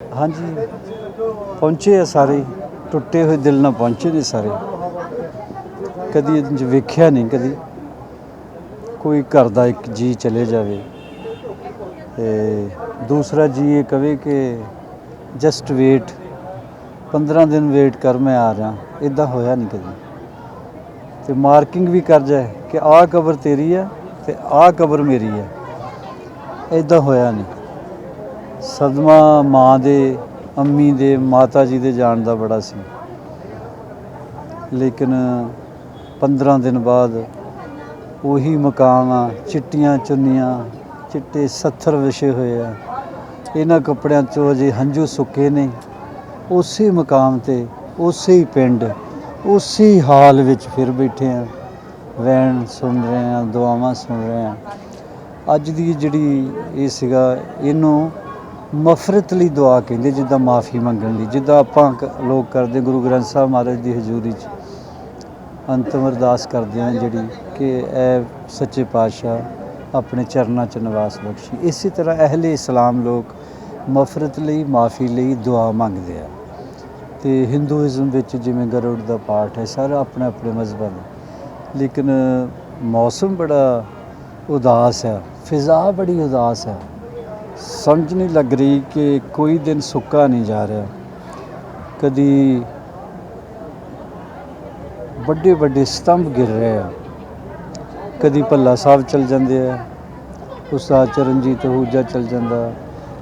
ਹਾਂਜੀ, ਪਹੁੰਚੇ ਆ ਸਾਰੇ। ਟੁੱਟੇ ਹੋਏ ਦਿਲ ਨਾਲ ਪਹੁੰਚੇ ਨੇ ਸਾਰੇ। ਕਦੀ ਇੰਜ ਵੇਖਿਆ ਨਹੀਂ, ਕਦੀ ਕੋਈ ਘਰ ਦਾ ਇੱਕ ਜੀ ਚਲੇ ਜਾਵੇ। ਤੇ ਦੂਸਰਾ ਜੀ ਇਹ ਕਵੇ ਕਿ ਜਸਟ ਵੇਟ 15 ਦਿਨ ਵੇਟ ਕਰ ਮੈਂ ਆ ਰਿਹਾ ਇਦਾਂ ਹੋਇਆ ਨਹੀਂ ਕਦੀ। ਤੇ ਮਾਰਕਿੰਗ ਵੀ ਕਰ ਜਾਏ ਕਿ ਆਹ ਕਬਰ ਤੇਰੀ ਹੈ ਤੇ ਆਹ ਕਬਰ ਮੇਰੀ ਹੈ ਇਦਾਂ ਹੋਇਆ ਨਹੀਂ। ਸਦਮਾ ਮਾਂ ਦੇ, ਅੰਮੀ ਦੇ, ਮਾਤਾ ਜੀ ਦੇ ਜਾਣ ਦਾ ਬੜਾ ਸੀ। ਲੇਕਿਨ 15 ਦਿਨ ਬਾਅਦ ਉਹੀ ਮਕਾਮ ਆ ਚਿੱਟੀਆਂ ਚੁੰਨੀਆਂ, ਚਿੱਟੇ ਸੱਥਰ ਵਿਛੇ ਹੋਏ ਆ। ਇਹਨਾਂ ਕੱਪੜਿਆਂ ਚੋਂ ਅਜੇ ਹੰਝੂ ਸੁੱਕੇ ਨੇ। ਉਸੇ ਮਕਾਮ ਤੇ, ਉਸੇ ਹੀ ਪਿੰਡ, ਉਸੇ ਹਾਲ ਵਿੱਚ ਫਿਰ ਬੈਠੇ ਆ। ਵੈਣ ਸੁਣ ਰਹੇ ਆ, ਦੁਆਵਾਂ ਸੁਣ ਰਹੇ ਆ। ਅੱਜ ਦੀ ਜਿਹੜੀ ਇਹ ਸੀਗਾ, ਇਹਨੂੰ ਮਫਰਤ ਲਈ ਦੁਆ ਕਹਿੰਦੇ, ਜਿੱਦਾਂ ਮਾਫੀ ਮੰਗਣ ਲਈ, ਜਿੱਦਾਂ ਆਪਾਂ ਕ- ਲੋਕ ਕਰਦੇ, ਗੁਰੂ ਗ੍ਰੰਥ ਸਾਹਿਬ ਮਹਾਰਾਜ ਦੀ ਹਜ਼ੂਰੀ 'ਚ ਅੰਤਮ ਅਰਦਾਸ ਕਰਦੇ ਹਾਂ ਜਿਹੜੀ ਕਿ ਇਹ ਸੱਚੇ ਪਾਤਸ਼ਾਹ ਆਪਣੇ ਚਰਨਾਂ 'ਚ ਨਿਵਾਸ ਬਖਸ਼ੀ। ਇਸੇ ਤਰ੍ਹਾਂ ਅਹਲੇ ਇਸਲਾਮ ਲੋਕ ਮਫਰਤ ਲਈ, ਮਾਫੀ ਲਈ ਦੁਆ ਮੰਗਦੇ ਆ। ਤੇ ਹਿੰਦੂਇਜ਼ਮ ਵਿੱਚ ਜਿਵੇਂ ਗਰੁੜ ਦਾ ਪਾਠ ਹੈ, ਸਾਰਾ ਆਪਣੇ ਆਪਣੇ ਮਜ਼ਹਬਾਂ ਦਾ। ਲੇਕਿਨ ਮੌਸਮ ਬੜਾ ਉਦਾਸ ਹੈ ਫਿਜ਼ਾ ਬੜੀ ਉਦਾਸ ਹੈ ਸਮਝ ਨਹੀਂ ਲੱਗ ਰਹੀ ਕਿ ਕੋਈ ਦਿਨ ਸੁੱਕਾ ਨਹੀਂ ਜਾ ਰਿਹਾ। ਕਦੀ ਵੱਡੇ ਵੱਡੇ ਸਤੰਭ ਗਿਰ ਰਹੇ ਆ। ਕਦੀ ਭੱਲਾ ਸਾਹਿਬ ਚਲ ਜਾਂਦੇ ਆ। ਉਸਦਾ ਚਰਨਜੀਤ ਹੂਜਾ ਚਲ ਜਾਂਦਾ।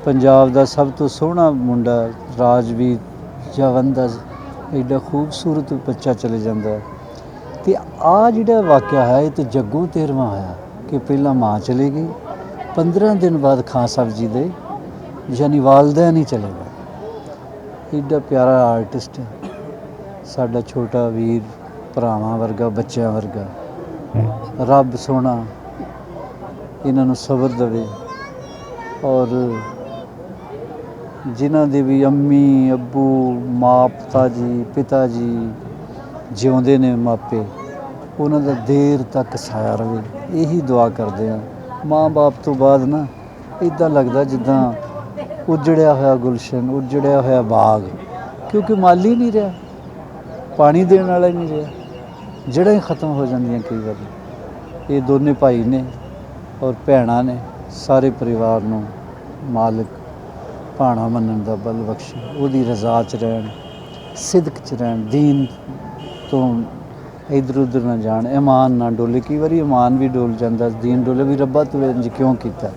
ਪੰਜਾਬ ਦਾ ਸਭ ਤੋਂ ਸੋਹਣਾ ਮੁੰਡਾ ਰਾਜਵੀਰ ਜਵੰਦਾ ਐਡਾ ਖੂਬਸੂਰਤ ਬੱਚਾ ਚਲੇ ਜਾਂਦਾ। ਤੇ ਆ ਜਿਹੜਾ ਵਾਕਿਆ ਹੈ, ਇਹ ਤੇ ਜੱਗੂ ਤੇਰਵਾਂ ਹੋਇਆ ਕਿ ਪਹਿਲਾਂ ਮਾਂ ਚਲੇ ਗਈ। 15 ਦਿਨ ਬਾਅਦ ਖਾਨ ਸਾਹਿਬ ਜੀ ਦੇ, ਯਾਨੀ ਵਾਲਦਾ ਨਹੀਂ ਚਲੇ ਗਏ। ਐਡਾ ਪਿਆਰਾ ਆਰਟਿਸਟ ਸਾਡਾ ਛੋਟਾ ਵੀਰ, ਭਰਾਵਾਂ ਵਰਗਾ, ਬੱਚਿਆਂ ਵਰਗਾ। ਰੱਬ ਸੋਹਣਾ, ਇਹਨਾਂ ਨੂੰ ਸਬਰ ਦੇਵੇ। ਔਰ ਜਿਨ੍ਹਾਂ ਦੇ ਵੀ ਅੰਮੀ, ਅੱਬੂ, ਮਾਂ ਪਿਤਾ ਜੀ ਪਿਤਾ ਜੀ ਜਿਉਂਦੇ ਨੇ ਮਾਪੇ, ਉਹਨਾਂ ਦਾ ਦੇਰ ਤੱਕ ਸਾਇਆ ਰਵੇ ਇਹੀ ਦੁਆ ਕਰਦੇ ਆ ਮਾਂ-ਬਾਪ ਤੋਂ ਬਾਅਦ ਨਾ ਇਦਾਂ ਲੱਗਦਾ ਜਿੱਦਾਂ ਉਜੜਿਆ ਹੋਇਆ ਗੁਲਸ਼ਨ, ਉਜੜਿਆ ਹੋਇਆ ਬਾਗ। ਕਿਉਂਕਿ ਮਾਲੀ ਨਹੀਂ ਰਿਹਾ। ਪਾਣੀ ਦੇਣ ਵਾਲਾ ਹੀ ਨਹੀਂ ਰਿਹਾ। ਜੜ੍ਹਾਂ ਹੀ ਖਤਮ ਹੋ ਜਾਂਦੀਆਂ ਕਈ ਵਾਰ। ਇਹ ਦੋਨੇ ਭਾਈ ਨੇ ਔਰ ਭੈਣਾਂ ਨੇ ਸਾਰੇ ਪਰਿਵਾਰ ਨੂੰ ਮਾਲਕ ਭਾਣਾ ਮੰਨਣ ਦਾ ਬਲ ਬਖਸ਼ੇ ਉਹਦੀ ਰਜ਼ਾ 'ਚ ਰਹਿਣ, ਸਿਦਕ 'ਚ ਰਹਿਣ, ਦੀਨ ਤੋਂ ਇਧਰ ਉਧਰ ਨਾ ਜਾਣ। ਇਮਾਨ ਨਾ ਡੋਲੇ। ਕਈ ਵਾਰੀ ਇਮਾਨ ਵੀ ਡੋਲ ਜਾਂਦਾ, ਦੀਨ ਡੋਲੇ ਵੀ ਰੱਬਾ ਤੂੰ ਇੰਜ ਕਿਉਂ ਕੀਤਾ?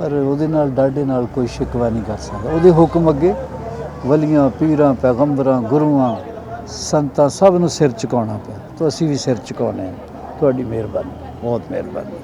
ਪਰ ਉਹਦੇ ਨਾਲ, ਡਾਢੇ ਨਾਲ ਕੋਈ ਸ਼ਿਕਵਾ ਨਹੀਂ ਕਰ ਸਕਦਾ। ਉਹਦੇ ਹੁਕਮ ਅੱਗੇ ਵਲੀਆਂ, ਪੀਰਾਂ, ਪੈਗੰਬਰਾਂ, ਗੁਰੂਆਂ, ਸੰਤਾਂ ਸਭ ਨੂੰ ਸਿਰ ਝੁਕਾਉਣਾ ਪਿਆ। ਤਾਂ ਅਸੀਂ ਵੀ ਸਿਰ ਝੁਕਾਉਣੇ ਤੁਹਾਡੀ ਮਿਹਰਬਾਨੀ, ਬਹੁਤ ਮਿਹਰਬਾਨੀ।